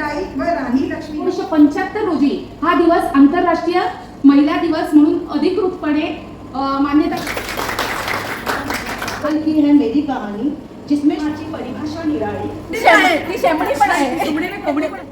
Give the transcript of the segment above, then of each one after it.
गाई व राणी लक्ष्मी एकोणीसशे पंच्याहत्तर रोजी हा दिवस आंतरराष्ट्रीय महिला दिवस म्हणून अधिकृतपणे मान्यता कल की है मेरी कहानी जिसमें माझी परिभाषा निराळी.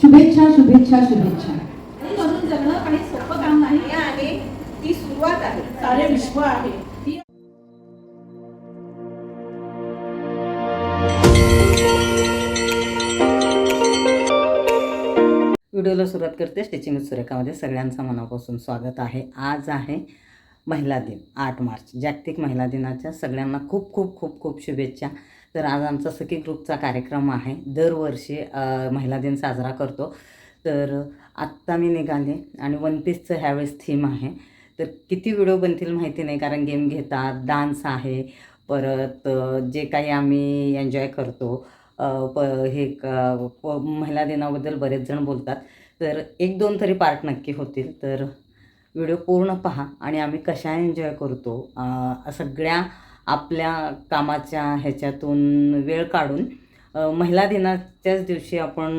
शुभेच्छा शुभेच्छा शुभेच्छा. म्हणून जगणं काही सोपं काम नाही हे आहे. ती सुरुवात आहे. सारे विश्व आहे. व्हिडिओला सुरुवात करते. स्टिचिंग सुरेखामध्ये सगळ्यांचं मनापासून स्वागत आहे. आज आहे महिला दिन आठ मार्च. जागतिक महिला दिनाच्या सगळ्यांना खूप खूप खूप खूप शुभेच्छा. तर आज आमचा सखी ग्रुपचा कार्यक्रम आहे. दरवर्षी महिला दिन साजरा करतो. तर आत्ता मी निघाले आणि वन पीसचं ह्यावेळेस थीम आहे. तर किती व्हिडिओ बनतील माहिती नाही कारण गेम घेतात डान्स आहे. परत जे काही आम्ही एन्जॉय करतो प हे क- प- महिला दिनाबद्दल बरेच जण बोलतात. तर एक दोन तरी पार्ट नक्की होतील. तर व्हिडिओ पूर्ण पहा आणि आम्ही कशा एन्जॉय करतो सगळ्या आपल्या कामाच्या ह्याच्यातून वेळ काढून महिला दिनाच्याच दिवशी आपण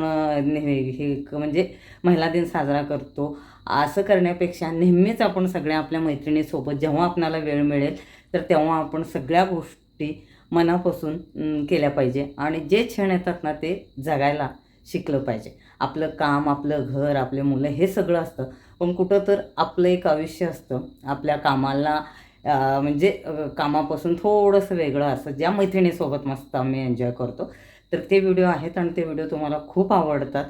ने- हे क- म्हणजे महिला दिन साजरा करतो. असं करण्यापेक्षा नेहमीच आपण सगळ्या आपल्या मैत्रिणीसोबत जेव्हा आपणाला वेळ मिळेल तर तेव्हा आपण सगळ्या गोष्टी मनापासून केल्या पाहिजे. आणि जे क्षण येतात ना ते जगायला शिकलं पाहिजे. आपलं काम आपलं घर आपले मुलं हे सगळं असतं. पण कुठं तर आपलं एक आयुष्य असतं. आपल्या कामाला म्हणजे कामापासून थोडंसं वेगळं असतं. ज्या मैत्रिणीसोबत मस्त आम्ही एन्जॉय करतो. तर ते व्हिडिओ आहेत आणि ते व्हिडिओ तुम्हाला खूप आवडतात.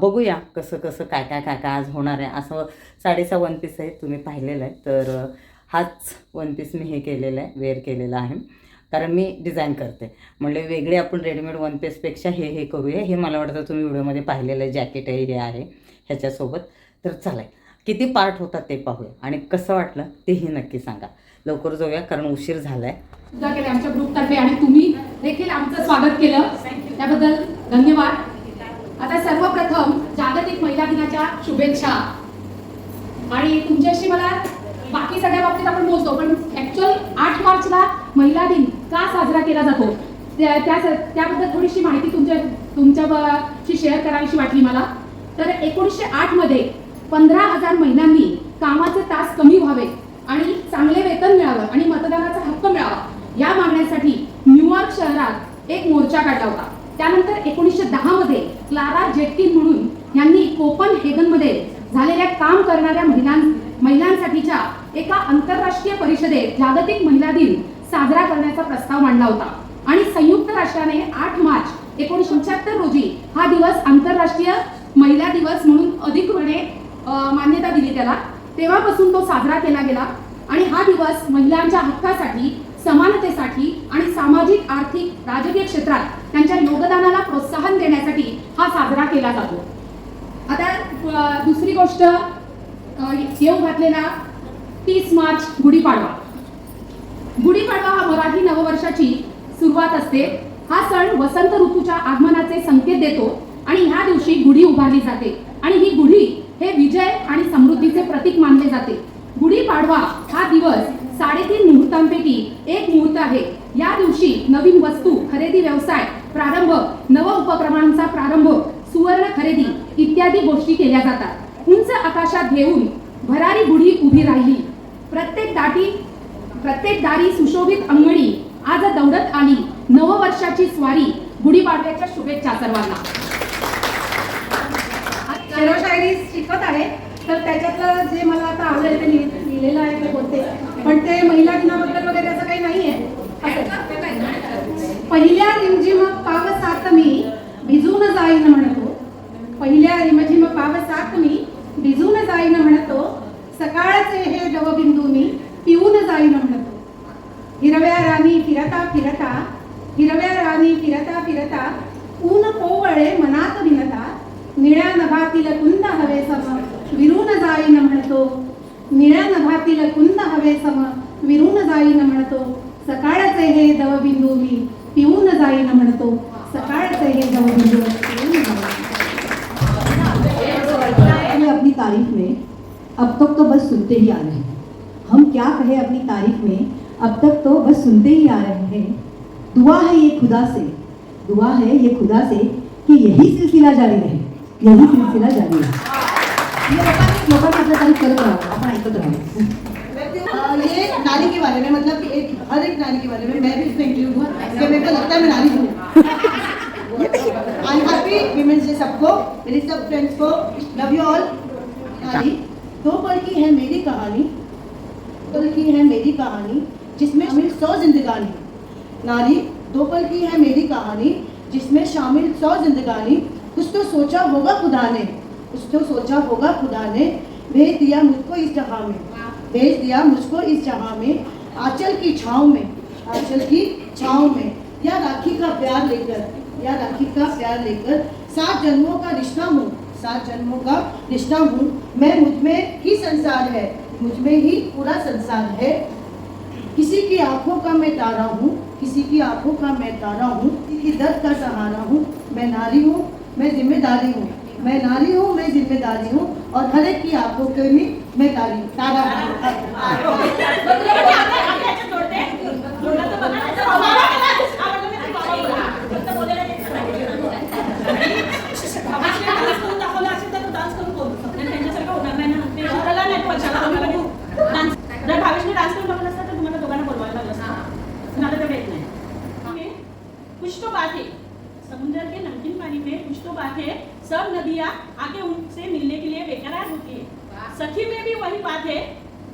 बघूया कसं कसं काय काय काय काय आज होणार आहे. असं साडेचा वन पीस आहे तुम्ही पाहिलेलं आहे. तर हाच वन पीस मी हे केलेलं आहे वेअर केलेला आहे. कारण मी डिझाईन करते. म्हणले वेगळे आपण रेडीमेड वन पीसपेक्षा हे हे करूया. हे मला वाटतं तुम्ही व्हिडिओमध्ये पाहिलेलं आहे जॅकेट आहे हे आहे ह्याच्यासोबत. तर चालेल. किती पार्ट होतात ते पाहूया. आणि कसं वाटलं तेही नक्की सांगा. लवकर जाऊया कारण उशीर झालाय. सुद्धा केले आमच्या ग्रुपतर्फे आणि तुम्ही देखील आमचं स्वागत केलं. त्याबद्दल धन्यवाद. आता सर्वप्रथम जागतिक महिला दिनाच्या शुभेच्छा. आणि तुमच्याशी मला बाकी सगळ्या बाबतीत आपण बोलतो पण ऍक्च्युअल आठ मार्चला महिला दिन का साजरा केला जातो? त्या त्या- त्याबद्दल थोडीशी माहिती तुमच्या तुमच्याशी शेअर करावीशी वाटली मला. तर एकोणीसशे आठमध्ये पंधरा हजार महिलांनी कामाचे तास कमी व्हावे आणि चांगले वेतन मिळावं आणि मतदानाचा हक्क मिळावा या मागण्यासाठी न्यूयॉर्क शहरात एक मोर्चा काढला होता. त्यानंतर एकोणीसशे दहा मध्ये क्लारा जेटकिन म्हणून यांनी कोपन हेगनमध्ये झालेल्या काम करणाऱ्या महिलां महिलांसाठीच्या एका आंतरराष्ट्रीय परिषदेत जागतिक महिला दिन साजरा करण्याचा प्रस्ताव मांडला होता. आणि संयुक्त राष्ट्राने आठ मार्च एकोणीसशे पंच्याहत्तर रोजी हा दिवस आंतरराष्ट्रीय महिला दिवस म्हणून अधिकृतपणे मान्यता दिली त्याला. तेव्हापासून तो साजरा केला गेला. आणि हा दिवस महिलांच्या हक्कासाठी समानतेसाठी आणि सामाजिक आर्थिक राजकीय क्षेत्रात त्यांच्या योगदानाला प्रोत्साहन देण्यासाठी हा साजरा केला जातो. आता दुसरी गोष्ट येऊ घातलेला तीस मार्च गुढीपाडवा. गुढीपाडवा हा मराठी नववर्षाची सुरुवात असते. हा सण वसंत ऋतूच्या आगमनाचे संकेत देतो आणि ह्या दिवशी गुढी उभारली जाते. आणि ही गुढी हे विजय आणि समृद्धीचे प्रतीक मानले जाते. गुढीपाडवा हा दिवस साडेतीन मुहूर्तांपैकी एक मुहूर्त आहे. या दिवशी नवीन वस्तू खरेदी व्यवसाय प्रारंभ नव उपक्रमांचा प्रारंभ सुवर्ण खरेदी इत्यादी गोष्टी केल्या जातात. उंच आकाशात घेऊन भरारी गुढी उभी राहिली. प्रत्येक दाटी प्रत्येक दारी सुशोभित अंगणी आज दौडत आली. नववर्षाची स्वारी गुढीपाडव्याच्या शुभेच्छा सर्वांना. शेरोशायरी शिकत आहे. तर त्याच्यातलं जे मला आता आवडेल ते लिहिलेलं आहे ते बोलते. पण ते महिला दिनाबद्दल वगैरे असं काही नाहीये. पहिल्या पहिल्या मग पाव सात मी भिजून जाईन म्हणतो. पहिल्या रिमझिम पाव सात मी जाईन म्हणतो सकाळचे हे दवबिंदू मी पिऊन जाईन म्हणतो. हिरव्या राणी फिरता फिरता हिरव्या राणी फिरता फिरता ऊन कोवळे मनात विनता निळ्या नभातील कुंद हवे सम विरून जाईन म्हणतो. निळ्या नभातील कुंद हवे सम विरून जाईन म्हणतो. सकाळचे हे दवबिंदू मी पिऊन जाईन म्हणतो. सकाळचे हे दवबिंदू तारीफ़ में अब तक तो बस सुनते ही आ रहे हैं। हम क्या कहें अपनी तारीफ़ में अब तक तो बस सुनते ही आ रहे हैं। दुआ है ये खुदा से दुआ है ये खुदा से कि यही सिलसिला जारी रहे यही सिलसिला जारी है ये लोकांनी लोकांनी आपलं तारीफ़ करत राहावं आपण ऐकत राहावं ये नारी के बारे में मतलब कि एक हर एक नारी के बारे में मैं भी इसमें इंक्लूड हूँ कि मेरे को लगता है मैं नारी हूँ। आई हैप्पी विमेंस डे सबको मेरी सब फ्रेंड्स को लव यू ऑल नारी दो पल की है मेरी कहानी पल की है मेरी कहानी, जिसमें शामिल सौ जिंदगानी। नारी दो पल की है मेरी कहानी, जिसमें शामिल सौ जिंदगानी। कुछ तो सोचा होगा खुदा ने, कुछ तो सोचा होगा खुदा ने। भेज दिया मुझको इस जगह में, भेज दिया मुझको इस जगह में, आंचल की छाँव में, आंचल की छाँव में। या राखी का प्यार लेकर, या राखी का प्यार लेकर सात जन्मों का रिश्ता हूँ। सात जन्मों का रिश्ता हूँ। मैं मुझमें ही संसार है, मुझमें ही पूरा संसार है। किसी की आँखों का मैं तारा हूँ, किसी की आँखों का मैं तारा हूँ, किसी की दर्द का सहारा हूँ। मैं नारी हूँ, मैं ज़िम्मेदारी हूँ। मैं नारी हूँ, मैं ज़िम्मेदारी हूँ और हर एक की आँखों के भी मैं तारी तारा हूँ। नदियाँ आके उनसे मिलने के लिए बेकरार होती है। सखी में भी वही बात है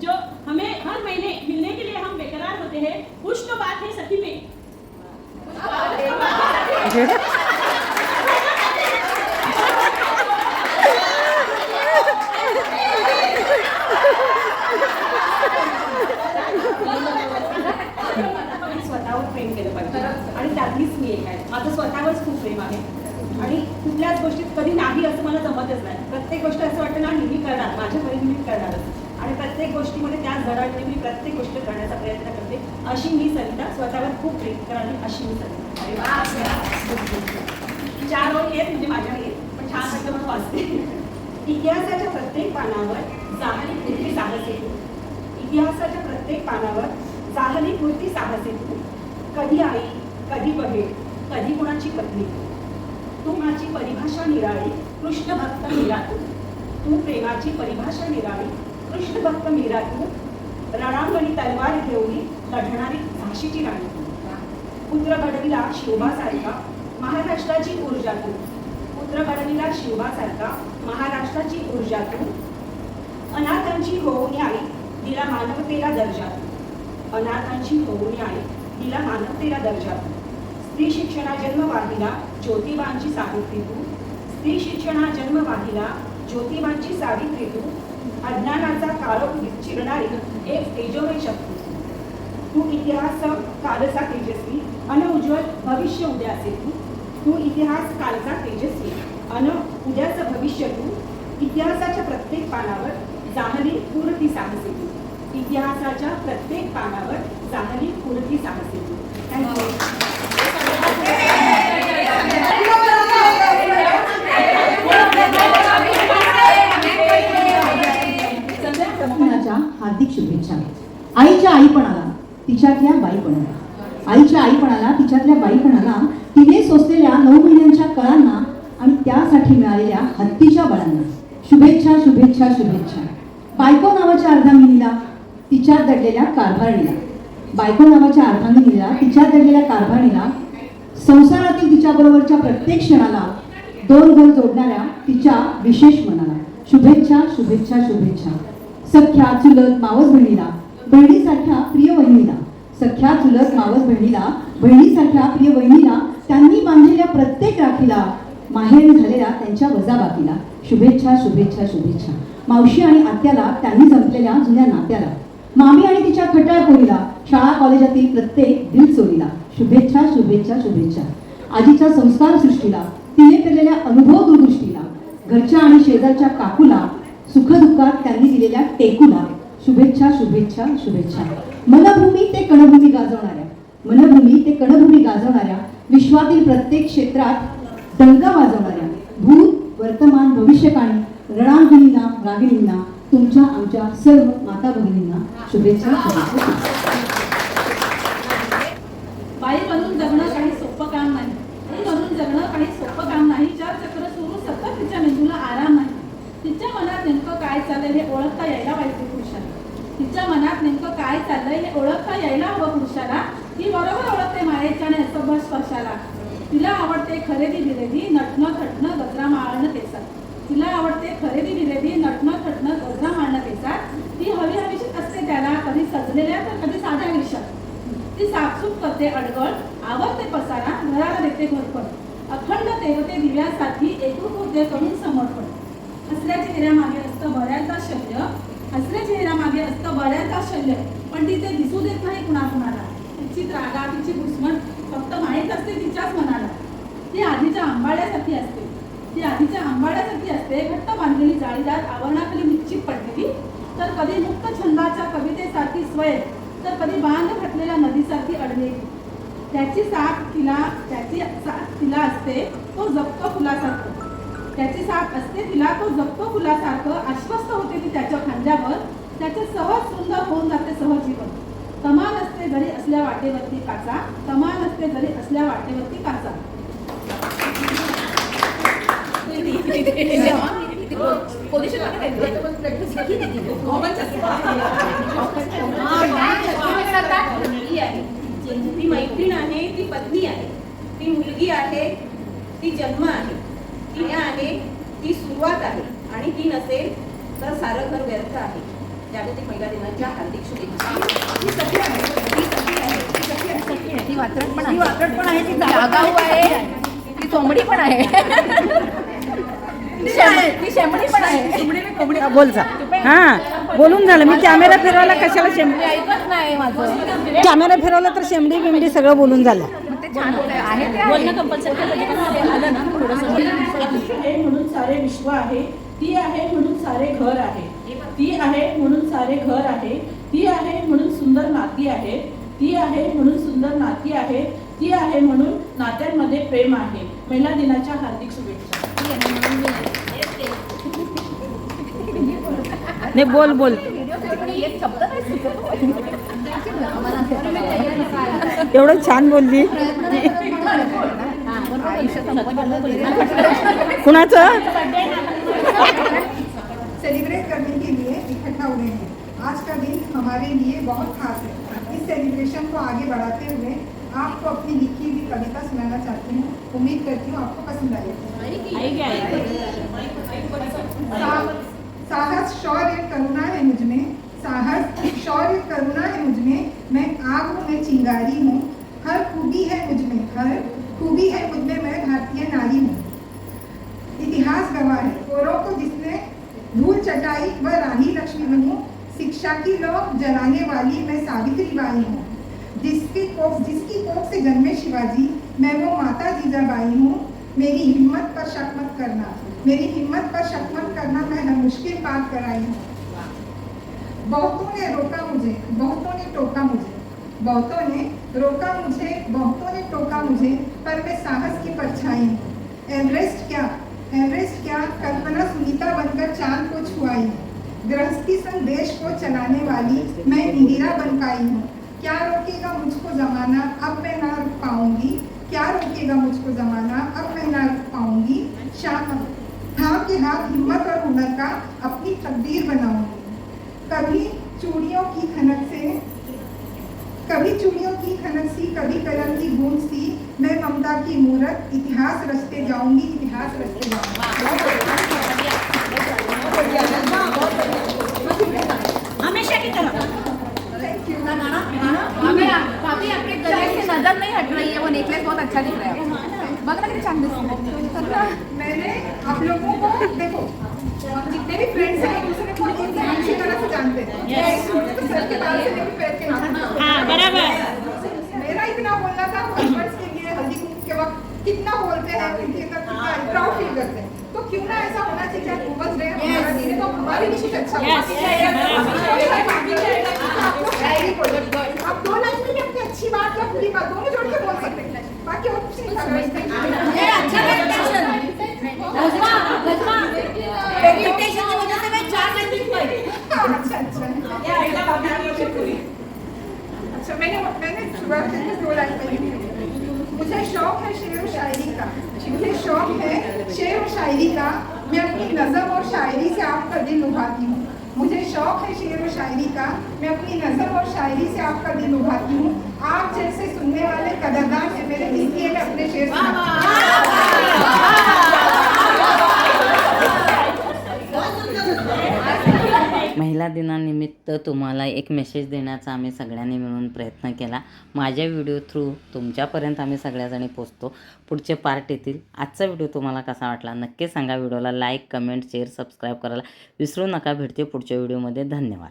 जो हमें हर महीने मिलने के लिए हम बेकरार होते हैं। कुछ तो बात है सखी में स्वतःवर प्रेम केलं पाहिजे. आणि त्यातलीच मी एक आहे. माझं स्वतःवरच खूप प्रेम आहे. कुठल्याच गोष्टीत कधी नाही असं मला जमतच नाही. प्रत्येक गोष्ट असं वाटतं ना मी करणार माझ्या परीने मी करणारच आणि प्रत्येक गोष्टीमध्ये त्याच धडाडीने मी प्रत्येक गोष्ट करण्याचा प्रयत्न करते. अशी मी सविता स्वतःवर खूप प्रेम करावी अशी मी सविता. अरे वा. चार ओळी आहेत म्हणजे माझ्या येत पण छान वाटतं मला वाचते. इतिहासाच्या प्रत्येक पानावर जाहली कृती साहस येतो. इतिहासाच्या प्रत्येक पानावर जाहली कृती साहस येतो. कधी आई कधी बहीण कधी कुणाची पत्नी. तू माझी परिभाषा निराळी कृष्ण भक्त मीरा तू. तू प्रेमाची परिभाषा निराळी कृष्ण भक्त मीरा तू. रणांगणी तलवार घेऊन लढणारी झाशीची राणी पुत्र घडविला शिवबासारखा महाराष्ट्राची ऊर्जा तू. पुत्र घडविला शिवबासारखा महाराष्ट्राची ऊर्जा तू. अनाथांची होऊन आई तिला मानवतेला दर्जा तू. अनाथांची होऊन आई तिला मानवतेला दर्जा तू. स्त्री शिक्षणा जन्म वाहिला ज्योतिबांची सावित्री तू स्त्री शिक्षणा जन्म वाहिला ज्योतिबांची सावित्री तू अज्ञानाचा काळोख चिरणारी एक तेजोमय शक्ती. तू. इतिहास कालचा तेजस्वी अन उज्ज्वल भविष्य उद्याचे तू. तू इतिहास कालचा तेजस्वी अन उद्याचं भविष्य तू. इतिहासाच्या प्रत्येक पानावर जाणली पूर्ती साहसी तू. इतिहासाच्या प्रत्येक पानावर चांगली पूर्ती साहसी? हार्दिक शुभेच्छा. आईच्या आईपणाला तिच्यातल्या बाईपणाला. आईच्या आईपणाला तिच्यातल्या बाईपणाला तिने सोसलेल्या नऊ महिन्यांच्या कळांना आणि त्यासाठी मिळालेल्या हत्तीच्या बळांना. शुभेच्छा शुभेच्छा शुभेच्छा. बायको नावाच्या अर्धांगिनीला तिच्या दडलेल्या कारभारणीला. बायको नावाच्या अर्धांगिनीला तिच्या दडलेल्या कारभारणीला संसारातील तिच्याबरोबरच्या प्रत्येक क्षणाला दोन घर जोडणाऱ्या तिच्या विशेष मनाला. शुभेच्छा शुभेच्छा शुभेच्छा. सख्या चुलत मावस बहिणीला बहिणीसारख्या प्रिय वहिनीला. सख्या चुलत मावस बहिणीला बहिणीसारख्या प्रिय वहिनीला त्यांनी बांधलेल्या प्रत्येक राखीला माहेरी झालेल्या त्यांच्या वजाबाकीला. शुभेच्छा शुभेच्छा शुभेच्छा. मावशी आणि आत्याला त्यांनी जमलेल्या जुन्या नात्याला. मामी आणि तिच्या खट्याळ पोरीला शाळा कॉलेजातील प्रत्येक दिल चोरीला शुभेच्छा शुभेच्छा शुभेच्छा. आजीच्या संस्कार सृष्टीला तिने केलेल्या अनुभव दूरदृष्टीला घरच्या आणि शेजारच्या काकूला सुखदुःखात त्यांनी दिलेल्या टेकूला शुभेच्छा शुभेच्छा शुभेच्छा. मनभूमी ते कणभूमी गाजवणाऱ्या मनभूमी ते कणभूमी गाजवणाऱ्या विश्वातील प्रत्येक क्षेत्रात दंगा वाजवणाऱ्या भूत वर्तमान भविष्यकाळी रणांगिणींना रागिणींना तुमच्या आमच्या सर्व माता भगिनींना शुभेच्छा. बाई म्हणून जगणं काही सोपं काम नाही. बाई म्हणून जगणं काही सोपं काम नाही. चार चक्र सुरू सतत तिच्या मेंदूला आराम नाही. तिच्या मनात नेमकं काय चाललंय हे ओळखता यायला पाहिजे पुरुषाला. तिच्या मनात नेमकं काय चाललंय हे ओळखता यायला हवं पुरुषाला. ती बरोबर ओळखते मायेच्या आणि स्पर्शाला. तिला आवडते खरेदी दिलेली नटणं थटणं गजरा माळणं तिला आवडते खरेदी विरेदी नटणं थटणं गजरा माळणं केसात ती हवी हवीशीच असते त्याला कधी सजलेल्या तर कधी साध्या विषयात ती साफसूफ करते अडगळ आवडते पसारा घराला देते घरपण. अखंड देवते दिव्यासाठी एकूण होते करून समर्पण. हसऱ्या चेहऱ्यामागे असतं बऱ्याचदा शल्य. हसऱ्या चेहऱ्यामागे असतं बऱ्याचदा शल्य. पण ती ते दिसू देत नाही कुणाकुणाला. तिची रागा तिची घुसमट फक्त माहीत असते तिच्याच मनाला. ती आधीच्या आंबाड्यासाठी असते. ती आधीच्या आंबाड्यासारखी असते. घट्ट बांधलेली जाळीदार आवरणाखाली निश्चित पडलेली. तर कधी मुक्त छंदाच्या कवितेसारखी स्वय तर कधी बांध घातलेल्या नदीसारखी अडलेली. त्याची साथ तिला त्याची साथ तिला असते तो जपतो फुलासारखं. त्याची साथ असते तिला तो जपतो फुलासारखं. आश्वस्त होते ती त्याच्या खांद्यावर. त्याचे सहज सुंदर होऊन जाते सहजीवन कमाल असते जरी असल्या वाटेवरती काचा कमाल असते जरी असल्या वाटेवरती काचा. ती मैत्रीण आहे ती पत्नी आहे ती मुलगी आहे ती जन्म आहे ती आहे ती सुरुवात आहे आणि ती नसेल तर सारं घर व्यर्थ आहे. जागतिक महिला दिनाच्या हार्दिक शुभेच्छा. ती सखी आहे ती सखी आहे ती सखी आहे. ती वात्रट पण आहे. ती जागाऊ आहे. ती शेमडी पण आहे. बोल जा. हा बोलून झालं. मी कॅमेरा फिरवला कशाला शेमडी ऐकत नाही माझं. कॅमेरा फिरवला तर शेमडी बिमडी सगळं बोलून झालं. म्हणून सारे विश्व आहे. ती आहे म्हणून सारे घर आहे. ती आहे म्हणून सारे घर आहे. ती आहे म्हणून सुंदर नाती आहे ती आहे म्हणून सुंदर नाती आहे ती आहे म्हणून नात्यांमध्ये प्रेम आहे. महिला दिनाच्या हार्दिक शुभेच्छा. नाही बोल बोल. एवढं छान बोलली. कुणाचं? सेलिब्रेट करने के लिए इकट्ठा हुए हैं। आज का दिन हमारे लिए बहुत खास है। इस सेलिब्रेशन को आगे बढ़ाते हुए आपको अपनी लिखी हुई कविता सुनाना चाहती हूँ। उम्मीद करती हूँ आपको पसंद आएगी। साहस, शौर्य, करुणा है मुझमें। साहस, शौर्य, करुणा है मुझमें। आग हूँ मैं चिंगारी हूँ। हर खूबी है मुझमें हर खूबी है मुझमें मैं। भारतीय नारी हूँ। इतिहास गवाह है। औरों को जिसने धूल चटाई, वह रानी लक्ष्मी बनूं। शिक्षा की लौ जलाने वाली मैं सावित्री बाई हूँ। जिसकी कोख जिसकी कोख से जन्मे शिवाजी, मैं वो माता जीजाबाई हूँ। मेरी हिम्मत पर शक मत करना, मेरी हिम्मत पर शक मत करना मैं हर मुश्किल पार कराई हूँ। बहुतों ने रोका मुझे, बहुतों ने टोका मुझे, बहुतों ने रोका मुझे, बहुतों ने टोका मुझे, पर मैं साहस की परछाई हूँ। एवरेस्ट क्या? एवरेस्ट क्या? कल्पना सुनीता बनकर चाँद को छुआई गृहस्थी संग देश को चलाने वाली मैं इंदिरा बन पाई हूँ। क्या रोकेगा मुझको जमाना? अब मैं ना रुक पाऊँगी। क्या रोकेगा मुझको जमाना? अब मैं ना पाऊँगी शाम थाम के हाथ हिम्मत और हुनर का अपनी तकदीर बनाऊँगी। कभी चूड़ियों की खनक से, कभी चूड़ियों की खनक सी, कभी कलम की गूंज सी, मैं ममता की मूर्त इतिहास रचते जाऊँगी, इतिहास रचते जाऊँगी। हमेशा की तरह। नजर नहीं हट रही है वो नेकलेस बहुत अच्छा दिख रहा है मैंने आप लोगों को देखो जितने भी फ्रेंड्स हैं। एक दूसरे को अच्छी तरह से जानते हैं एक छोटे से सर के बाल से लेकर पैर के नाखून तक। हाँ बराबर मेरा इतना बोलना था हस्बैंड्स के लिए हल्दी कुंकू के वक्त कितना बोलते हैं उनके अंदर कितना प्राउड फील करते हैं तो क्यों ना ऐसा होना चाहिए कि आप समझ रहे हैं हमारा दिन तो हमारे लिए कुछ अच्छा होना चाहिए। Very good. आप दो लाइन में भी अपनी अच्छी बात या बुरी बात दोनों जोड़ के बोल सकते हैं। बाकी और कुछ नहीं करना हाँ, अच्छा अच्छा। अच्छा मैंने मैंने शुरुआत की थी दो लाइन पहले मुझे शौक है शेर और शायरी का। मुझे शौक है शेर और शायरी का मैं अपनी नज़म और शायरी से आपका दिल उभाती हूँ मुझे शौक है शेर और शायरी का मैं अपनी नज़र और शायरी से आपका दिल उभाती हूँ आप जैसे सुनने वाले कदरदान है मेरे इसलिए मैं अपने शेर महिला दिनानिमित्त तुम्हाला एक मेसेज देण्याचा आम्ही सगळ्यांनी मिळून प्रयत्न केला. माझ्या व्हिडिओ थ्रू तुमच्यापर्यंत आम्ही सगळ्याजणी पोचतो पुढचे पार्ट येतील. आजचा व्हिडिओ तुम्हाला कसा वाटला? नक्की सांगा व्हिडिओला लाईक कमेंट शेअर सबस्क्राईब करायला विसरू नका. भेटते पुढच्या व्हिडिओमध्ये धन्यवाद.